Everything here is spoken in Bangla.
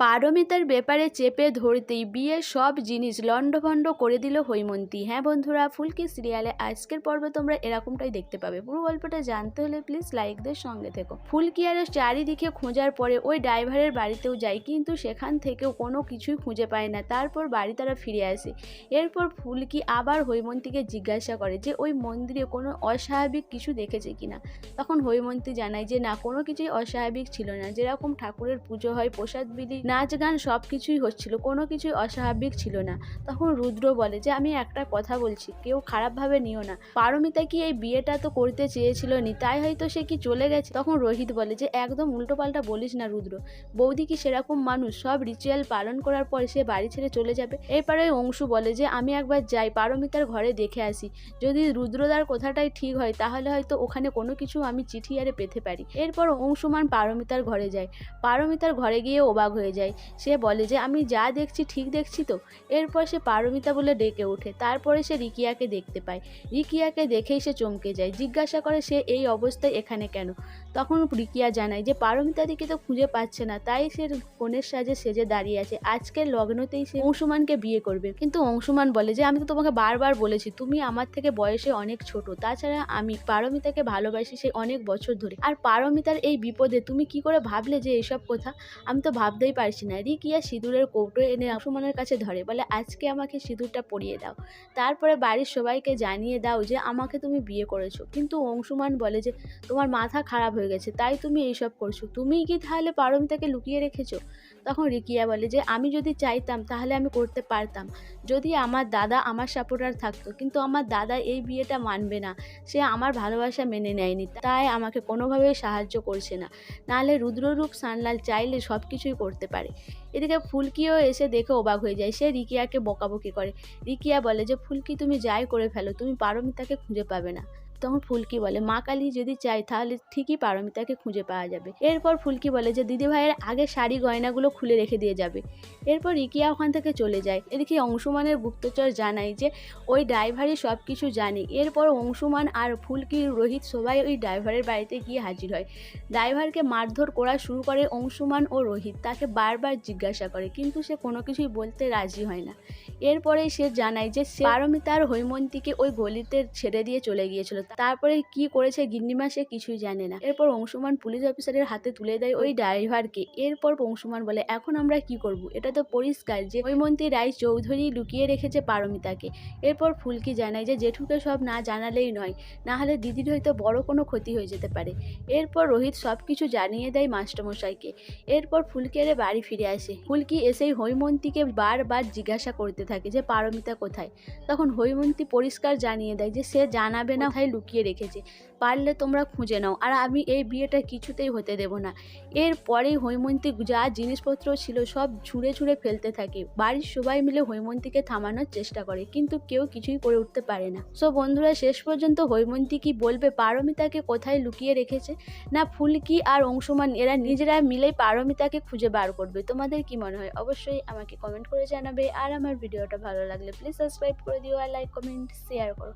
পারমিতার ব্যাপারে চেপে ধরতেই বিয়ের সব জিনিস লণ্ডভণ্ড করে দিল হৈমন্তী। হ্যাঁ বন্ধুরা, ফুলকি সিরিয়ালে আজকের পর্বে তোমরা এরকমটাই দেখতে পাবে। পুরো গল্পটা জানতে হলে প্লিজ লাইকদের সঙ্গে থেকো। ফুলকি আর চারিদিকে খোঁজার পরে ওই ড্রাইভারের বাড়িতেও যায় কিন্তু সেখান থেকেও কোনো কিছুই খুঁজে পায় না। তারপর বাড়ি তারা ফিরে আসে। এরপর ফুলকি আবার হৈমন্তীকে জিজ্ঞাসা করে যে ওই মন্দিরে কোনো অস্বাভাবিক কিছু দেখেছে কিনা? তখন হৈমন্তী জানায় যে না, কোনো কিছুই অস্বাভাবিক ছিল না। যেরকম ঠাকুরের পুজো হয়, প্রসাদ বিলি নাচ গান সব কিছুই হচ্ছিল, কোনো কিছুই অস্বাভাবিক ছিল না। তখন রুদ্র বলে যে, আমি একটা কথা বলছি, কেউ খারাপভাবে নিও না। পারমিতা কি এই বিয়েটা তো করতে চেয়েছিল নি তাই হয়তো সে কি চলে গেছে? তখন রোহিত বলে যে, একদম উল্টোপাল্টা বলিস না রুদ্র। বৌদি কি সেরকম মানুষ, সব রিচুয়াল পালন করার পর সে বাড়ি ছেড়ে চলে যাবে? এরপরে অংশু বলে যে, আমি একবার যাই, পারমিতার ঘরে দেখে আসি। যদি রুদ্রদার কথাটাই ঠিক হয়, তাহলে হয়তো ওখানে কোনো কিছু আমি চিঠি আরে পেতে পারি। এরপর অংশুমান পারমিতার ঘরে যায়। পারমিতার ঘরে গিয়ে অবাক হয়ে যায়। সে বলে যে, আমি যা দেখছি ঠিক দেখছি তো? এরপর সে পারমিতা বলে ডেকে ওঠে। তারপরে সে রিকিয়াকে দেখতে পায়। রিকিয়াকে দেখেই সে চমকে যায়। জিজ্ঞাসা করে, সে এই অবস্থায় এখানে কেন? তখন রিকিয়া জানায় যে, পারমিতা দিকে তো খুঁজে পাচ্ছে না। তাই সে কনের সাজে সেজে দাঁড়িয়ে আছে। আজকের লগ্নতেই সে অংশুমানকে বিয়ে করবে। কিন্তু অংশুমান বলে যে, আমি তো তোমাকে বারবার বলেছি, তুমি আমার থেকে বয়সে অনেক ছোট। তাছাড়া আমি পারমিতাকে ভালোবাসি সে অনেক বছর ধরে। আর পারমিতার এই বিপদে তুমি কি করে ভাবলে যে এইসব কথা? আমি তো ভাবতেই পারছি না। রিকিয়া সিঁদুরের কৌটো এনে অংশুমানের কাছে ধরে, বলে, আজকে আমাকে সিঁদুরটা পরিয়ে দাও। তারপরে বাড়ির সবাইকে জানিয়ে দাও যে, আমাকে তুমি বিয়ে করেছ। কিন্তু অংশুমান বলে যে, তোমার মাথা খারাপ হয়ে গেছে, তাই তুমি এইসব করছ। তুমি কি তাহলে পারমিতাকে লুকিয়ে রেখেছো? তখন রিকিয়া বলে যে, আমি যদি চাইতাম, তাহলে আমি করতে পারতাম। যদি আমার দাদা আমার সাপোর্টার থাকতো, কিন্তু আমার দাদা এই বিয়েটা মানবে না। সে আমার ভালোবাসা মেনে নেয়নি, তাই আমাকে কোনোভাবেই সাহায্য করছে না। নাহলে রুদ্ররূপ, সানলাল চাইলে সব কিছুই করতে পারে। এদিকে ফুলকিও এসে দেখে অবাক হয়ে যায়। সে রিকিয়াকে বকাবকি করে। রিকিয়া বলে যে, ফুলকি, তুমি যাই করে ফেলো। তুমি পারমিতাকে খুঁজে পাবে না। তখন ফুলকি বলে। মা কালী যদি চাই তাহলে ঠিকই পারমিতাকে খুঁজে পাওয়া যাবে। এরপর ফুলকি বলে যে, দিদি ভাইয়ের আগে শাড়ি গয়নাগুলো খুলে রেখে দিয়ে যাবে। এরপর রিকিয়া ওখান থেকে চলে যায়। এদিকে অংশুমানের গুপ্তচর জানায় যে, ওই ড্রাইভারই সব কিছু জানে। এরপর অংশুমান আর ফুলকি রোহিত সবাই ওই ড্রাইভারের বাড়িতে গিয়ে হাজির হয়। ড্রাইভারকে মারধর করা শুরু করে অংশুমান ও রোহিত। তাকে বারবার জিজ্ঞাসা করে, কিন্তু সে কোনো কিছুই বলতে রাজি হয় না। এরপরে সে জানায় যে, সে পারমিতার হৈমন্তীকে ওই গলিতে ছেড়ে দিয়ে চলে গিয়েছিল। তারপরে কি করেছে গিন্নিমা সে কিছুই জানে না। এরপর অংশুমান পুলিশ অফিসারের হাতে তুলে দেয় ওই ড্রাইভারকে। এরপর অংশুমান বলে, এখন আমরা কি করব? এটা তো পরিষ্কার যে হৈমন্তী রায় চৌধুরী লুকিয়ে রেখেছে পারমিতাকে। এরপর ফুলকি জানায় যে, জেঠুকে সব না জানালেই নয় না হলে দিদির হয়তো বড় কোনো ক্ষতি হয়ে যেতে পারে। এরপর রোহিত সব কিছু জানিয়ে দেয় মাস্টারমশাইকে। এরপর ফুলকি আরে বাড়ি ফিরে আসে। ফুলকি এসেই হৈমন্তীকে বারবার জিজ্ঞাসা করতে থাকে যে, পারমিতা কোথায়? তখন হৈমন্তী পরিষ্কার জানিয়ে দেয় যে, সে জানাবে না কোথায় লুকিয়ে রেখেছে। পারলে তোমরা খুঁজে নাও। আর আমি এই বিয়েটা কিছুতেই হতে দেব না। এরপরেই হৈমন্তী যা জিনিসপত্র ছিল সব ছুঁড়ে ছুঁড়ে ফেলতে থাকে। বাড়ির সবাই মিলে হৈমন্তীকে থামানোর চেষ্টা করে, কিন্তু কেউ কিছুই করে উঠতে পারে না। সো বন্ধুরা, শেষ পর্যন্ত হৈমন্তী কি বলবে? পারমিতাকে কোথায় লুকিয়ে রেখেছে? না ফুলকি আর অংশমান? এরা নিজেরা মিলেই পারমিতাকে খুঁজে বার করবে। তোমাদের কি মনে হয়? অবশ্যই আমাকে কমেন্ট করে জানাবে। আর আমার ভিডিওটা ভালো লাগলে প্লিজ সাবস্ক্রাইব করে দিও আর লাইক কমেন্ট শেয়ার করো।